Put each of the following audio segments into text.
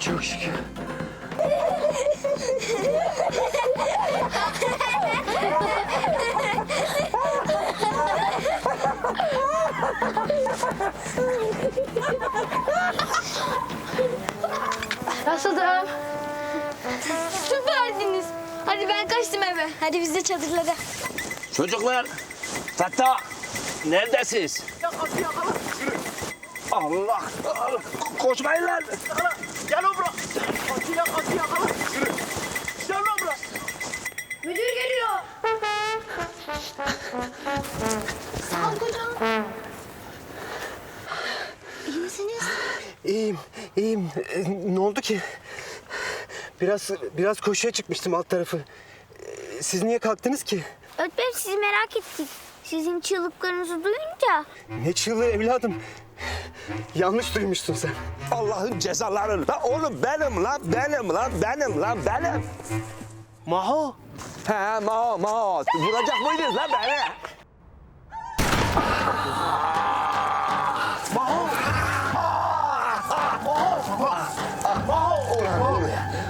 Çok şükür. Nasıldım? Süperdiniz. Hadi ben kaçtım eve. Hadi biz de çadırlara. Çocuklar, Fettah, neredesiniz? Allah, Allah, koşmayın lan. Gel o bura. Kaçıya kaçıya kala. Yürü. Gel bura. Müdür geliyor. Sağ ol kocam. İyi misiniz? İyiyim, iyiyim. Ee, ne oldu ki? Biraz biraz koşuya çıkmıştım alt tarafı. Ee, Siz niye kalktınız ki? Öğretmenim sizi merak ettik. Sizin çığlıklarınızı duyunca. Ne çığlığı evladım. Yanlış duymuşsun sen. Allah'ın cezaları. La oğlum benim lan, benim lan, benim lan, benim. Maho. He, Maho, Maho. Vuracak mıydınız lan beni?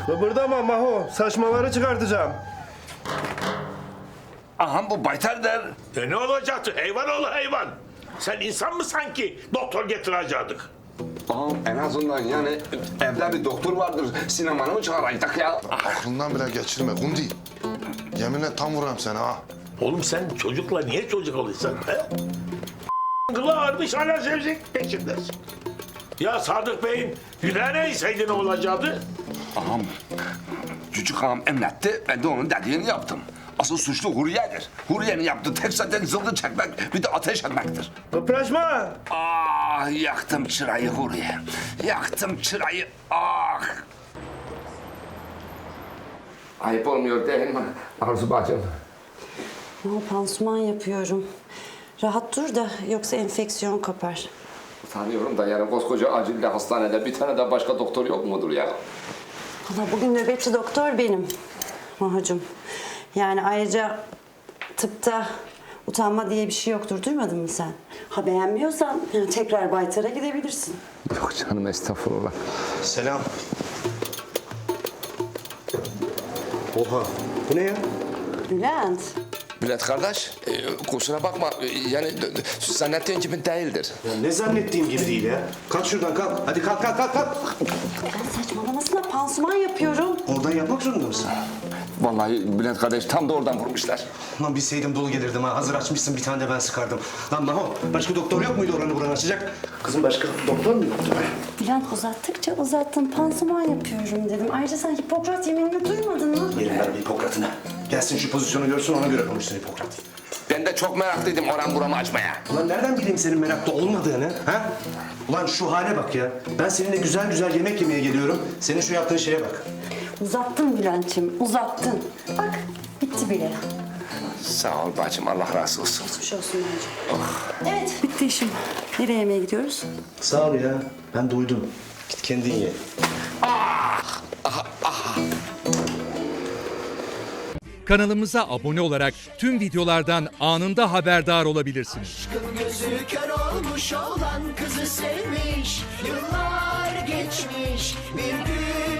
Kıpırdama Maho. Saçmaları çıkartacağım. Aha bu baytardır. E ne olacaktı? Hayvan ol hayvan. Sen insan mı sanki? Doktor getirecektik. Ağam en azından yani evde bir doktor vardır. Sinemanı mı çağıracaktık ya? Aklından bile geçirme Gundi. Yeminle tam vururum seni ha. Oğlum sen çocukla niye çocuk oluyorsun he? Kılı ağarmış hala zevzek peşindesin. Ya Sadık Bey'in yüreğine neyse ne olacaktı? Ağam, küçük ağam emretti. Ben de onun dediğini yaptım. Asıl suçlu Huriye'dir. Huriye'nin yaptığı tek zaten zıldı çekmek, bir de ateş etmektir. Kıpraşma. Ah, yaktım çırayı Huriye. Yaktım çırayı. Ah. Ayıp olmuyor değil mi Arzu bacım? Ama pansuman yapıyorum. Rahat dur da yoksa enfeksiyon kapar. Tanıyorum da yani koskoca acilde hastanede bir tane de başka doktor yok mudur ya? Valla bugün nöbetçi doktor benim. Mahacım. Yani ayrıca tıpta utanma diye bir şey yoktur. Duymadın mı sen? Ha beğenmiyorsan yani tekrar Baytar'a gidebilirsin. Yok canım estağfurullah. Selam. Oha. Bu ne ya? Bülent. Bülent kardeş, e, kusura bakma e, yani d- d- zannettiğin gibi değildir. Ya ne zannettiğim gibi değil ya. Kalk şuradan kalk. Hadi kalk kalk kalk. kalk. Ben saçmalamasına pansuman yapıyorum. Oradan yapmak zorunda mısın? Vallahi Bülent kardeş tam da oradan vurmuşlar. Lan bilseydim dolu gelirdim ha. Hazır açmışsın bir tane de ben sıkardım. Lan Maho başka doktor yok muydu oranı buranı açacak? Kızım başka doktor mu yoktu be? Bülent uzattıkça uzattın. Pansuman yapıyorum dedim. Ayrıca sen Hipokrat yeminini duymadın mı? Yerim ben Hipokrat'ına. Gelsin şu pozisyonu görsün ona göre konuşsun Hipokrat. Ben de çok meraklıydım oran buramı açmaya. Ulan nereden bileyim senin meraklı olmadığını ha? Ulan şu hale bak ya. Ben seninle güzel güzel yemek yemeye geliyorum. Senin şu yaptığın şeye bak. Uzattın Bülent'ciğim, uzattın. Bak bitti bile. Sağ ol bacım Allah razı olsun. Geçmiş olsun bence. Evet, bitti işim. Nereye yemeğe gidiyoruz? Sağ ol ya. Ben duydum. Git kendin ye. Kanalımıza abone olarak tüm videolardan anında haberdar olabilirsiniz. Gözü kör olmuş olan kızı sevmiş Yıllar geçmiş bir gün